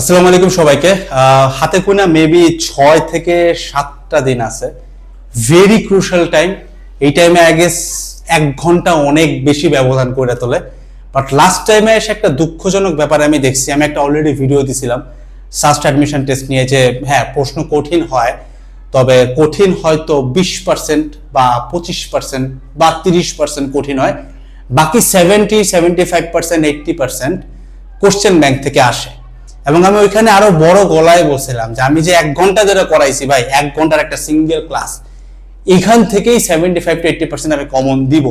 আসসালামু আলাইকুম সবাইকে। হাতে কোনা মেবি ছয় থেকে সাতটা দিন আছে। ভেরি ক্রুশাল টাইম এই টাইমে আগে এক ঘণ্টা অনেক বেশি ব্যবধান করে তোলে। বাট লাস্ট টাইমে এসে একটা দুঃখজনক ব্যাপারে আমি দেখছি। আমি একটা অলরেডি ভিডিও দিছিলাম। সাস্ট অ্যাডমিশন টেস্ট নিয়ে যে হ্যাঁ প্রশ্ন কঠিন হয়। তবে কঠিন হয়তো বিশ পার্সেন্ট বা পঁচিশ পার্সেন্ট বা তিরিশ পার্সেন্ট কঠিন হয়। বাকি seventy seventy five percent eighty percent question bank থেকে আসে। এবং আমি ওইখানে আরও বড় গলায় বলছিলাম যে আমি যে এক ঘণ্টা ধরে করাইছি ভাই, এক ঘণ্টার একটা সিঙ্গেল ক্লাস এখান থেকেই seventy five to eighty percent আমি কমন দিব।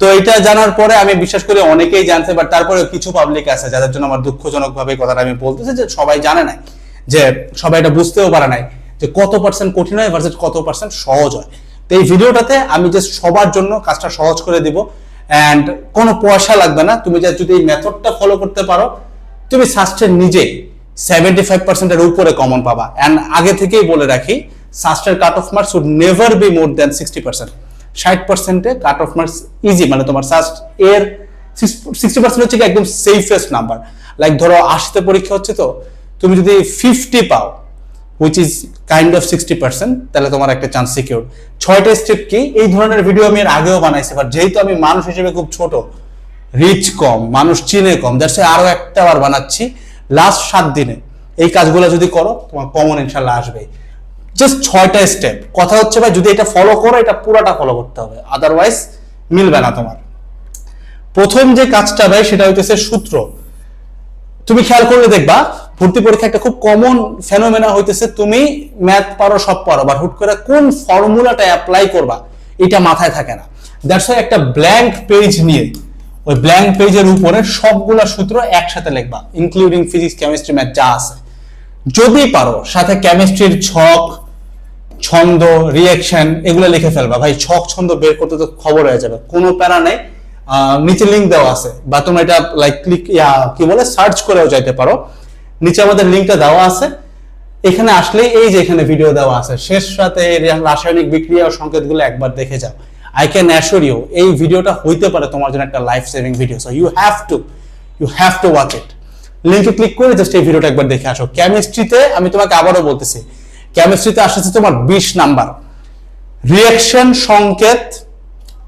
তো এটা জানার পরে আমি বিশ্বাস করি অনেকেই জানছে বাট তারপরে কিছু পাবলিক আছে যাদের জন্য আমার দুঃখজনক ভাবে কথাটা আমি বলতেছি যে সবাই জানে নাই, যে সবাই এটা বুঝতেও পারে নাই যে কত পার্সেন্ট কঠিন হয় ভার্সেস কত পার্সেন্ট সহজ হয়। তো এই ভিডিওটাতে আমি জাস্ট সবার জন্য কাজটা সহজ করে দিব অ্যান্ড কোনো পয়সা লাগবে না। তুমি just যদি এই মেথডটা ফলো করতে পারো তুমি সাস্টের নিজে সেভেন্টি ফাইভ পার্সেন্টের উপরে কমন পাবা। অ্যান্ড আগে থেকেই বলে রাখি সাস্টের cut off marks would never be more than sixty percent ষাট পার্সেন্টে কাট অফ মার্কস ইজি মানে তোমার সাস্ট এর সিক্সটি পার্সেন্ট হচ্ছে একদম সেফেস্ট নাম্বার লাইক ধরো আশিতে পরীক্ষা হচ্ছে তো, তুমি যদি ফিফটি পাও which is kind of sixty percent তাহলে তোমার একটা চান্স সিকিউর ছয়টা স্টেপ কি, এই ধরনের ভিডিও আমি এর আগেও বানাইছি বাট যেহেতু আমি মানুষ হিসেবে খুব ছোট রিচ কম, মানুষ চিনে কম দ্যাটস আরও একটা বার বানাচ্ছি লাস্ট সাত দিনে। এই কাজগুলো যদি করো, তোমার কমন ইনশাল্লাহ আসবে জাস্ট ছয়টা স্টেপ কথা হচ্ছে ভাই, যদি এটা ফলো করো, এটা পুরোটা ফলো করতে হবে। আদারওয়াইজ মিলবে না তোমার। প্রথম যে কাজটা ভাই, সেটা হইতেছে সূত্র। তুমি খেয়াল করলে দেখবা, ভর্তি পরীক্ষা একটা খুব কমন ফেনোমেনা হইতেছে, তুমি ম্যাথ পারো, সব পারো বা হুট করে কোন ফর্মুলাটা অ্যাপ্লাই করবা, এটা মাথায় থাকে না। দ্যাটস একটা ব্ল্যাঙ্ক পেজ নিয়ে ওই ব্ল্যাঙ্ক পেজের উপরে সবগুলা সূত্র একসাথে লিখবা ইনক্লুডিং ফিজিক্স কেমিস্ট্রি ম্যাথ যা আছে। যদি পারো, সাথে কেমিস্ট্রির ছক, ছন্দ রিয়াকশন এগুলো লিখে ফেলবা। ভাই, ছক, ছন্দ বের করতে তো খবর হয়ে যাবে, কোনো প্যারা নেই। নিচে লিঙ্ক দেওয়া আছে, বা তোমরা এটা লাইক ক্লিক কি বলে সার্চ করেও যাইতে পারো। নিচে আমাদের লিঙ্কটা দেওয়া আছে। এখানে আসলে এই যে এখানে ভিডিও দেওয়া আছে, শেষ সাথে রাসায়নিক বিক্রিয়া ও সংকেতগুলো একবার দেখে যাও। আই ক্যান অ্যাসোর ইউ এই ভিডিওটা হইতে পারে তোমার জন্য একটা life saving video so you have to you have to watch it লিঙ্কে ক্লিক করে জাস্ট এই ভিডিওটা একবার দেখে আসো। কেমিস্ট্রিতে আমি তোমাকে আবারও বলতেছি কেমিস্ট্রিতে আসছে তোমার বিশ নাম্বার। রিয়াকশন সংকেত,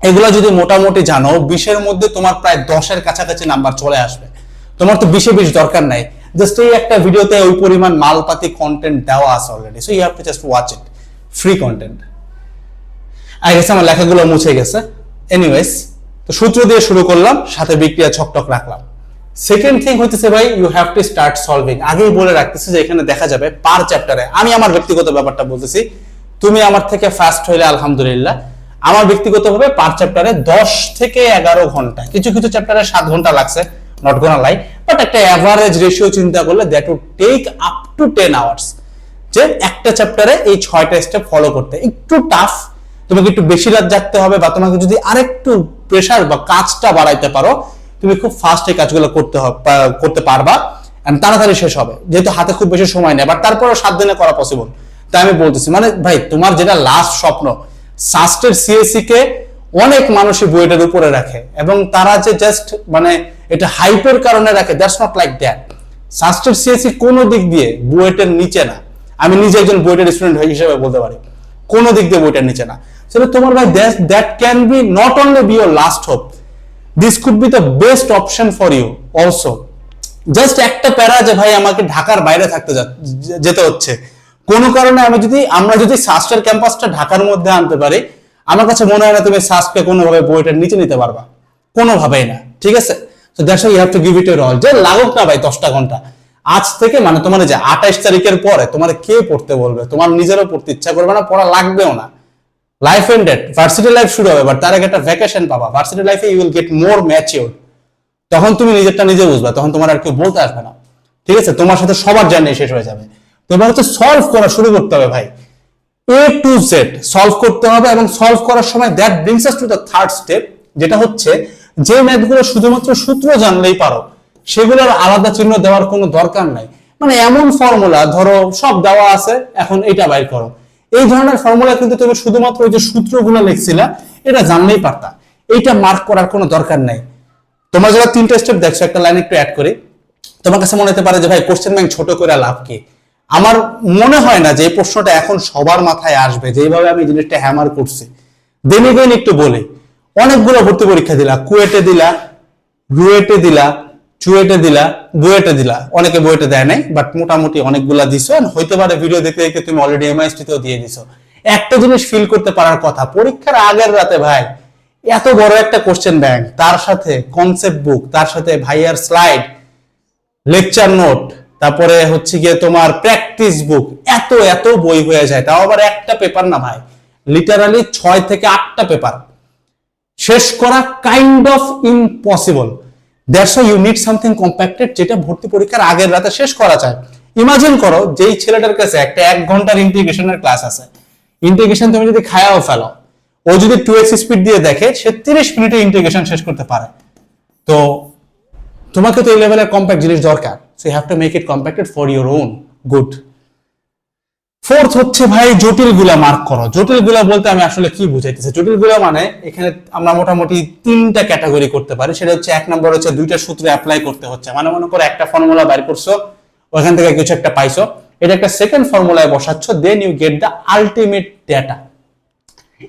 এগুলো যদি মোটামুটি জানো, বিশের মধ্যে তোমার প্রায় দশের কাছাকাছি নাম্বার চলে আসবে। তোমার তো বিশে বিশ দরকার নাই। জাস্ট এই একটা ভিডিওতে ওই পরিমাণ মালপাতি কন্টেন্ট দেওয়া আছে already so you have to just watch it free content I গেছে, আমার লেখাগুলো মুছে গেছে। এনিওয়েজ তো সূত্র দিয়ে শুরু করলাম, সাথে বিক্রিয়া ছকটক রাখলাম। সেকেন্ড থিং হইতেছে ভাই you have to start solving আগেই বলে রাখতেছি যে এখানে দেখা যাবে পার চ্যাপ্টারে আমি আমার ব্যক্তিগত ব্যাপারটা বলতেছি, তুমি আমার থেকে ফাস্ট হইলে আলহামদুলিল্লাহ। আমার ব্যক্তিগতভাবে পার চ্যাপ্টারে দশ থেকে এগারো ঘণ্টা, কিছু কিছু চ্যাপ্টারে সাত ঘণ্টা লাগছে নট গোনা লাই বাট একটা অ্যাভারেজ রেশিও চিন্তা করলে that would take up to ten hours যে একটা চ্যাপ্টারে এই ছয়টা স্টেপ ফলো করতে। একটু টাফ তোমাকে একটু বেশি রাত জাগতে হবে বা তোমাকে যদি আরেকটু প্রেসার বা কাজটা বাড়াইতে পারো, তুমি খুব ফাস্ট এই কাজগুলো করতে করতে পারবা। তাড়াতাড়ি শেষ হবে। যেহেতু হাতে খুব বেশি সময় নেই বাট তারপরে সাত দিনে করা পসিবল তাই আমি বলতেছি মানে ভাই, তোমার যেটা লাস্ট স্বপ্ন সাস্টের সিএসসি কে অনেক মানুষই বুয়েটের উপরে রাখে এবং তারা যে জাস্ট মানে এটা হাইপের কারণে রাখে দ্যাটস নট লাইক দ্যাট সাস্টের সিএসসি কোনো দিক দিয়ে বুয়েটের নিচে না। আমি নিজে একজন বুয়েটের স্টুডেন্ট হিসেবে বলতে পারি। কোনো দিক দিয়ে বুয়েটের নিচে না। সেটা তোমার ভাই that can be not only be your last hope this could be the best option for you also just একটা প্যারা যে ভাই আমাকে ঢাকার বাইরে থাকতে যেতে হচ্ছে। কোনো কারণে আমি যদি, আমরা যদি সাস্টের ক্যাম্পাসটা ঢাকার মধ্যে আনতে পারি, আমার কাছে মনে হয় না তুমি সাস্টকে কোনোভাবে বইটার নিচে নিতে পারবা। কোনোভাবেই না, ঠিক আছে? তো that's you have to give it all যে লাগুক না ভাই, দশটা ঘণ্টা। আজ থেকে মানে তোমার যে আঠাইশ তারিখের পরে তোমার কে পড়তে বলবে? তোমার নিজেরও পড়তে ইচ্ছা করবে না, পড়া লাগবেও না। লাইফ এন্ডেড ভার্সিটি লাইফ শুরু হবে তার আগে একটা ভ্যাকেশন পাবা। ভার্সিটি লাইফে you will get more mature তখন তুমি নিজেরটা নিজে বুঝবা, তখন তোমার আর কেউ বলতে আসবে না। ঠিক আছে? তোমার সাথে সবার জার্নি শেষ হয়ে যাবে। তো এবার হচ্ছে সলভ করা শুরু করতে হবে ভাই। এ টু জেড সলভ করতে হবে এবং সলভ করার সময় that brings us to the third step যেটা হচ্ছে যে ম্যাথগুলো শুধুমাত্র সূত্র জানলেই পারো, সেগুলোর আলাদা চিহ্ন দেওয়ার কোনো দরকার নাই। মানে এমন ফর্মুলা ধরো সব দেওয়া আছে, এখন এটা বাইর করো। এই ধরনের ফর্মুলা কিন্তু তুমি শুধুমাত্র ওই যে সূত্রগুলো লিখছিলা, এটা জানলেই পারতা। এইটা মার্ক করার কোনো দরকার নাই। তোমরা যারা তিনটা স্টেপ দেখছ, একটা লাইন একটু অ্যাড করে, তোমার কাছে মনে হতে পারে যে, ভাই কোশ্চেন ব্যাংক ছোট করে লাভ কি? আমার মনে হয় না যে এই প্রশ্নটা এখন সবার মাথায় আসবে যেভাবে আমি জিনিসটা হ্যামার করছি। দেন একটু বলি। অনেকগুলো ভর্তি পরীক্ষা দিলা কুয়েটে দিলা রুয়েটে দিলা চুয়েটে দিলা, বুয়েটে দিলা। অনেকে বুয়েটে দেয় নাই বাট মোটামুটি অনেকগুলা দিছো। হইতে পারে ভিডিও দেখতে দেখতে তুমি অলরেডি এমআইএসটি তেও দিয়ে দিছো। একটা জিনিস ফিল করতে পারার কথা, পরীক্ষার আগের রাতে ভাই, এত বড় একটা কোশ্চেন ব্যাংক তার সাথে কনসেপ্ট বুক তার সাথে ভাইয়ার স্লাইড লেকচার নোট তারপরে হচ্ছে গিয়ে তোমার প্র্যাকটিস বুক এত এত বই হয়ে যায়। তাও আবার একটা পেপার না ভাই লিটারালি ছয় থেকে আটটা পেপার শেষ করা kind of impossible that's you need something compacted যেটা ভর্তি পরীক্ষার আগের রাতে শেষ করা যায়। ইমাজিন করো, যেই ছেলেটার কাছে একটা এক ঘণ্টার ইন্টিগ্রেশনের ক্লাস আছে। ইন্টিগ্রেশন তুমি যদি খায়াও ফেলো, ও যদি টু এক্স স্পিড দিয়ে দেখে, সে তিরিশ মিনিটে ইন্টিগ্রেশন শেষ করতে পারে। তো তোমাকে তো এই লেভেলের কম্প্যাক্ট জিনিস দরকার। So have to make it compacted for your own good fourth হচ্ছে ভাই জটিলগুলা মার্ক করো। জটিলগুলা বলতে আমি আসলে কি বুঝাইতেছি? জটিলগুলা মানে এখানে আমরা মোটামুটি তিনটা ক্যাটাগরি করতে পারি। সেটা হচ্ছে এক নম্বর হচ্ছে দুইটা সূত্রে অ্যাপ্লাই করতে হচ্ছে। মানে মনে করো একটা ফর্মুলা বাইর করছ ওখান থেকে কিছু একটা পাইছো। এটা একটা সেকেন্ড ফর্মুলায় বসাচ্ছ then you get the ultimate data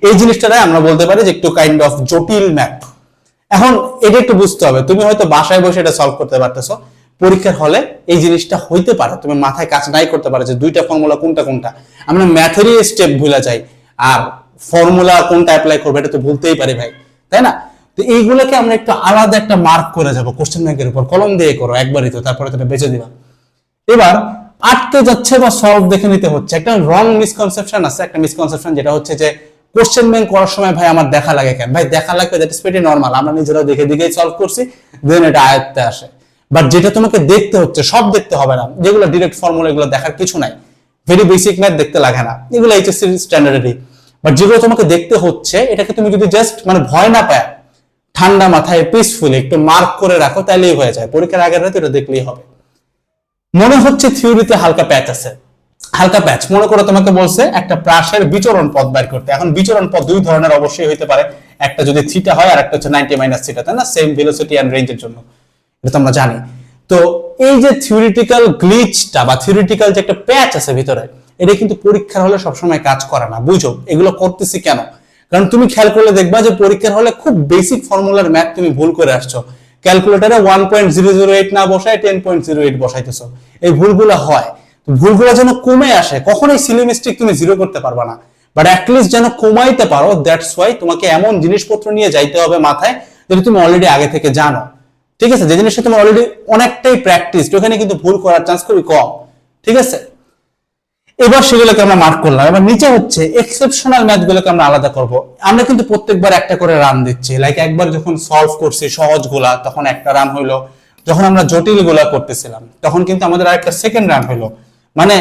এই জিনিসটাই আমরা বলতে পারি যে একটু কাইন্ড অফ জটিল ম্যাথ এখন এটা একটু বুঝতে হবে। তুমি হয়তো বাসায় বসে এটা সলভ করতে পারতেছো। পরীক্ষার হলে এই জিনিসটা হইতে পারে। তুমি মাথায় কাজ নাই করতে পারো যে দুইটা ফর্মুলা কোনটা কোনটা। আমরা ম্যাথেরই স্টেপ ভুলে যাই। আর ফর্মুলা কোনটা অ্যাপ্লাই করবে এটা তো ভুলতেই পারি ভাই। তাই না? তো এইগুলোকে আমরা একটু আলাদা একটা মার্ক করে যাব কোশ্চেন ব্যাংকের উপর। কলম দিয়ে করো একবারই তো, তারপরে তুমি বেঁচে দিবা। এবার আটকে যাচ্ছে বা সলভ দেখে নিতে হচ্ছে। একটা রং মিসকনসেপশন আছে, একটা মিসকনসেপশন যেটা হচ্ছে যে কোশ্চেন ব্যাংক করার সময় ভাই আমার দেখা লাগে কেন? ভাই, দেখা লাগবে দ্যাট ইজ ভেরি নর্মাল আমরা নিজেরাও দেখে দেখেই সলভ করছি দেন এটা আয়ত্তে আসে। বাট যেটা তোমাকে দেখতে হচ্ছে, সব দেখতে হবে না। যেগুলো ডিরেক্ট ফর্মুলা এগুলো দেখার কিছু নাই। ভেরি বেসিক ম্যাথ দেখতে লাগে না। এগুলো এইচএসসি স্ট্যান্ডার্ডেরই বাট যেগুলো তোমাকে দেখতে হচ্ছে, এটাকে তুমি যদি জাস্ট মানে ভয় না পায়, ঠান্ডা মাথায় পিসফুলি একটু মার্ক করে রাখো তাহলেই হয়ে যায়। পরীক্ষার আগের রাতে এটা দেখলেই হবে। মনে হচ্ছে থিওরিতে হালকা প্যাচ আছে। হালকা প্যাচ মনে করো তোমাকে বলছে, একটা প্রাসের বিচরণ পথ বের করতে। এখন বিচরণ পথ দুই ধরনের অবশ্যই হইতে পারে। একটা যদি থিটা হয় আর একটা হচ্ছে নাইনটি মাইনাস থিটা তাই না? সেম ভেলোসিটি অ্যান্ড রেঞ্জের জন্য। এটা তো আমরা জানি। তো এই যে থিওরিটিক্যাল গ্লিচটা বা থিওরিটিক্যাল যে একটা প্যাচ আছে ভিতরে, এটা কিন্তু পরীক্ষার হলে সবসময় কাজ করে না। বুঝো, এগুলো করতেছি কেন? কারণ তুমি খেয়াল করলে দেখবা যে পরীক্ষার হলে খুব বেসিক ফর্মুলার ম্যাথ তুমি ভুল করে আসছো। ক্যালকুলেটারে one point zero zero eight না বসায় টেন পয়েন্ট জিরো এইট বসাইতেছো। এই ভুলগুলো হয়। ভুলগুলো যেন কমে আসে, কখনোই সিলি মিস্টেক তুমি জিরো করতে পারবা না। বাট অ্যাটলিস্ট যেন কমাইতে পারো দ্যাটস ওয়াই তোমাকে এমন জিনিসপত্র নিয়ে যাইতে হবে মাথায়, যেটা তুমি অলরেডি আগে থেকে জানো। ঠিক আছে? যে জিনিসটা তুমি অলরেডি অনেকটাই প্র্যাকটিস ওখানে কিন্তু ভুল করার চান্স খুবই কম। ঠিক আছে? এবার সেগুলোকে আমরা মার্ক করলাম। এবার নিচে হচ্ছে এক্সেপশনাল ম্যাথ গুলোকে আমরা আলাদা করব। আমরা কিন্তু প্রত্যেকবার একটা করে রান দিচ্ছি। লাইক একবার যখন সলভ করছি সহজগুলা, তখন একটা রান হইল। যখন আমরা জটিলগুলা করতেছিলাম, তখন কিন্তু আমাদের আরেকটা সেকেন্ড রান হইল। মানে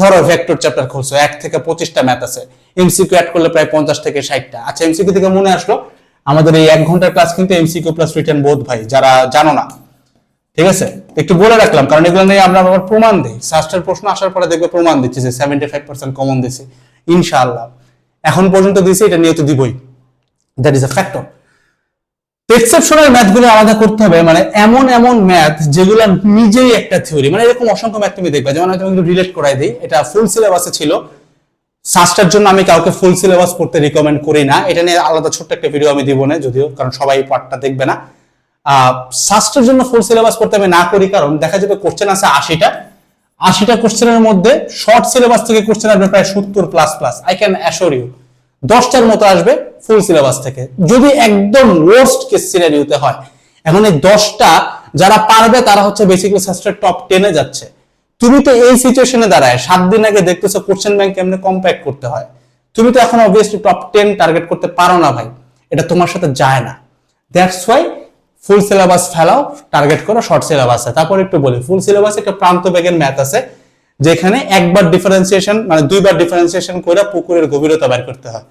ধরো ভেক্টর চ্যাপ্টার খুলছো, এক থেকে পঁচিশটা ম্যাথ আছে। এমসিকিউ অ্যাড করলে প্রায় পঞ্চাশ থেকে ষাটটা। আচ্ছা এমসিকিউ থেকে মনে আসলো আমাদের এই এক ঘণ্টার ক্লাস কিন্তু এমসিকিউ প্লাস রিটার্ন বোধ ভাই, যারা জানো না। ঠিক আছে? একটু বলে রাখলাম, কারণ এগুলো নিয়ে আমরা আবার প্রমাণ দিই। সাস্টের প্রশ্ন আসার পরে দেখবে প্রমাণ দিচ্ছি যে সেভেন্টি ফাইভ পার্সেন্ট কমন দিছি। ইনশাআল্লাহ। এখন পর্যন্ত দিছি, এটা নিয়ে তো দিবই। That is a factor exceptional ম্যাথগুলো আলাদা করতে হবে মানে এমন এমন ম্যাথ যেগুলো নিজেই একটা থিওরি মানে এরকম অসংখ্য ম্যাথ তুমি দেখবে। যেমন আমি তোমাকে রিলেট করাই দিই, এটা ফুল সিলেবাসে ছিল। সাস্টার জন্য আমি কাউকে ফুল সিলেবাস পড়তে রিকমেন্ড করি না। এটা নিয়ে আলাদা ছোট্ট একটা ভিডিও আমি দিব না, যদিও, কারণ সবাই পার্টটা দেখবে না। সাস্টের জন্য ফুল সিলেবাস পড়তে আমি না করি, কারণ দেখা যাবে কোশ্চেন আছে আশিটা। আশিটা কোশ্চেনের মধ্যে শর্ট সিলেবাস থেকে কোশ্চেন আসবে প্রায় সত্তর plus plus I can assure you দশটার মতো আসবে ফুল সিলেবাস থেকে। যদি একদম ওয়ার্স্ট কেস সিনারিওতে হয়, এখন এই দশটা যারা পারবে, তারা হচ্ছে বেসিক্যালি সাস্টের টপ টেনে যাচ্ছে। তুমি তো এই সিচুয়েশনে দাঁড়ায়। সাত দিন আগে দেখতেছো কোশ্চেন ব্যাংক কেমনে কম্প্যাক্ট করতে হয়। তুমি তো এখন অবভিয়াসলি টপ টেন টার্গেট করতে পারো না ভাই। এটা তোমার সাথে যায় না। দ্যাটস ওয়াই ফুল সিলেবাস ফেলাও টার্গেট করো শর্ট সিলেবাসে তারপর একটু বলি ফুল সিলেবাসে একটা প্রান্ত ব্যাগের ম্যাথ আছে, যেখানে একবার ডিফারেন্সিয়েশন মানে দুইবার ডিফারেন্সিয়েশন করে পুকুরের গভীরতা বের করতে হয়।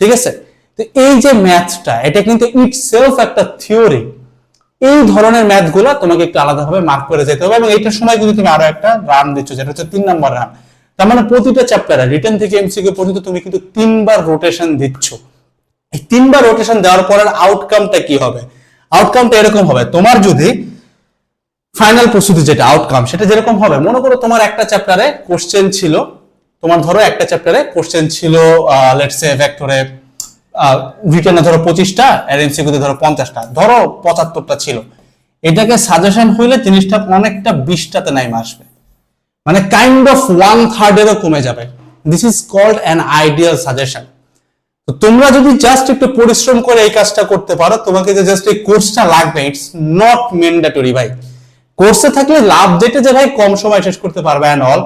ঠিক আছে? তো এই যে ম্যাথটা এটা কিন্তু ইট সেলফ একটা থিওরি এই ধরনের ম্যাথগুলা তোমাকে একটু আলাদাভাবে মার্ক করে যেতে হবে এবং এইটার সময় কিন্তু তুমি আরও একটা রান দিচ্ছ, যেটা হচ্ছে তিন নম্বর রান তার মানে প্রতিটা চ্যাপ্টারে রিটার্ন থেকে এমসিকিউ পর্যন্ত তুমি কিন্তু তিনবার রোটেশন দিচ্ছ। এই তিনবার রোটেশন দেওয়ার পরের আউটকামটা কি হবে? আউটকামটা এরকম হবে, তোমার যদি ফাইনাল প্রস্তুতি যেটা আউটকাম সেটা যেরকম হবে, মনে করো তোমার একটা চ্যাপ্টারে কোশ্চেন ছিল, তোমার ধরো একটা চ্যাপ্টারে কোশ্চেন ছিল লেটস সে ভেক্টরে রিটার্নে ধরো পঁচিশটা, আর এমসিকিউতে ধরো পঞ্চাশটা। ধরো পঁচাত্তরটা ছিল। এটাকে সাজেশন হইলে জিনিসটা অনেকটা বিশটাতে নাইমে আসবে। মানে কাইন্ড অফ ওয়ান থার্ডেরও কমে যাবে। This is called an ideal suggestion তো তোমরা যদি জাস্ট একটু পরিশ্রম করে এই কাজটা করতে পারো, তোমাকে যে জাস্ট এই কোর্সটা লাগবে ইটস নট ম্যান্ডেটরি ভাই। কোর্সে থাকলে লাভ যেটা যে ভাই কম সময় শেষ করতে পারবে অ্যান্ড অল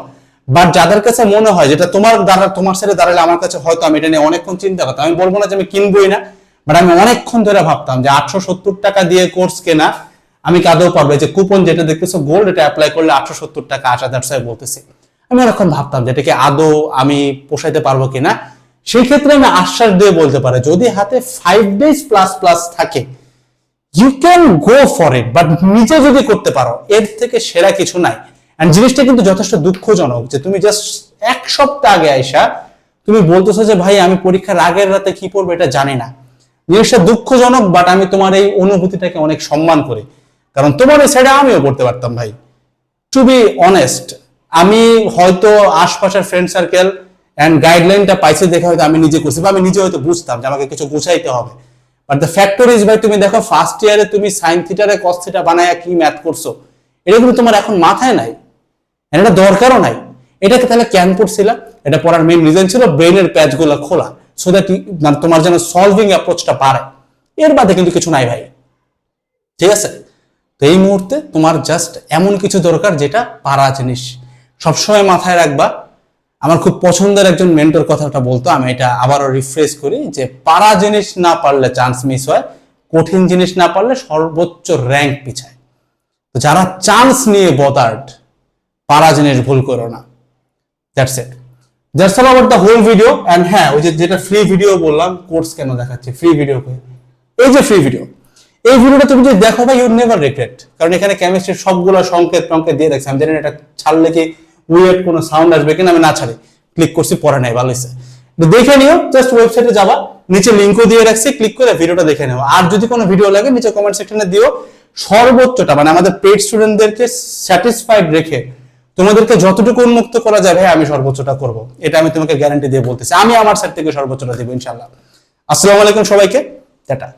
বাট যাদের কাছে মনে হয় যেটা তোমার দ্বারা, তোমার সাথে দাঁড়ালে আমার কাছে হয়তো আমি এটা নিয়ে অনেকক্ষণ চিন্তা করতাম। আমি বলব না যে আমি কিনবই না বাট আমি অনেকক্ষণ ধরে ভাবতাম যে আটশো সত্তর টাকা দিয়ে কোর্স কেনা, আমি কাঁদেও পারব। যে কুপন যেটা দেখতেছো গোল্ড এটা অ্যাপ্লাই করলে আটশো সত্তর টাকা আসা দ্যাটস বলতেছি। আমি অনেকক্ষণ ভাবতাম যে এটাকে আদৌ আমি পোষাইতে পারব কিনা। সেই ক্ষেত্রে আমি আশ্বাস দিয়ে বলতে পারি, যদি হাতে ফাইভ ডেজ প্লাস প্লাস থাকে you can go for it but নিজে যদি করতে পারো, এর থেকে সেরা কিছু নাই। এন্ড জিনিসটা কিন্তু যথেষ্ট দুঃখজনক যে তুমি জাস্ট এক সপ্তাহ আগে আইসা তুমি বলতেছো যে, ভাই, আমি পরীক্ষার আগের রাতে কি পড়ব এটা জানি না। জিনিসটা দুঃখজনক বাট আমি তোমার এই অনুভূতিটাকে অনেক সম্মান করি। কারণ তোমার এই সাইডে আমিও পড়তে পারতাম, ভাই। টু বি অনেস্ট আমি হয়তো আশপাশের ফ্রেন্ড সার্কেল অ্যান্ড গাইডলাইনটা পাইছি দেখে হয়তো আমি নিজে করছি বা আমি নিজে হয়তো বুঝতাম যে আমাকে কিছু গুছাইতে হবে। বাট দ্য ফ্যাক্টর ইজ ভাই, তুমি দেখো ফার্স্ট ইয়ারে তুমি সাইন থিটারে কস থিটা বানায় কি ম্যাথ করছ? এটা কিন্তু তোমার এখন মাথায় নাই। এটা দরকারও নাই। এটাকে তাহলে কেন পড়ছিলা এটা পড়ার মেইন রিজন ছিল ব্রেনের প্যাচগুলো খোলা সো দ্যাট মানে তোমার যেন সলভিং অ্যাপ্রোচটা পারে এর বাদে কিন্তু কিছু নাই ভাই। ঠিক আছে? তো এই মুহূর্তে তোমার জাস্ট এমন কিছু দরকার যেটা পারা জিনিস। সবসময় মাথায় রাখবা, আমার খুব পছন্দের একজন মেন্টর কথাটা বলতো, আমি এটা আবারও রিফ্রেশ করি যে পারা জিনিস না পারলে চান্স মিস হয়, কঠিন জিনিস না পারলে সর্বোচ্চ র্যাঙ্ক পিছায়। তো যারা চান্স নিয়ে বদার্ড পারা জিনিস ভুল করো না। That's it that's all about the whole video and হ্যাঁ ওই যে যেটা ফ্রি ভিডিও বললাম কোর্স কেন দেখাচ্ছি? ফ্রি ভিডিও এই যে ফ্রি ভিডিও এই ভিডিওটা তুমি যদি দেখো ভাই ইউ নেভার রিগ্রেট কারণ এখানে কেমিস্ট্রির সবগুলো সংকেত টঙ্কেত দিয়ে রাখছি আমি জানি এটা ছাড়লে কি উইয়ার্ড কোনো সাউন্ড আসবে কিনা, আমি না ছাড়ি। ক্লিক করছি পরে নাই, ভালো দেখে নিও জাস্ট ওয়েবসাইটে যাবা। নিচে লিঙ্কও দিয়ে রাখছি ক্লিক করে ভিডিওটা দেখে নেও আর যদি কোনো ভিডিও লাগে, নিচে কমেন্ট সেকশনে দিও। সর্বোচ্চটা মানে আমাদের পেড স্টুডেন্টদেরকে স্যাটিসফাইড রেখে তোমাদেরকে যতটুকু উন্মুক্ত করা যাবে আমি সর্বোচ্চটা করব। এটা আমি তোমাকে গ্যারান্টি দিয়ে বলতেছি। আমি আমার সাইড থেকে সর্বোচ্চটা দেবো ইনশাল্লাহ আসসালামু আলাইকুম সবাইকে। টাটা।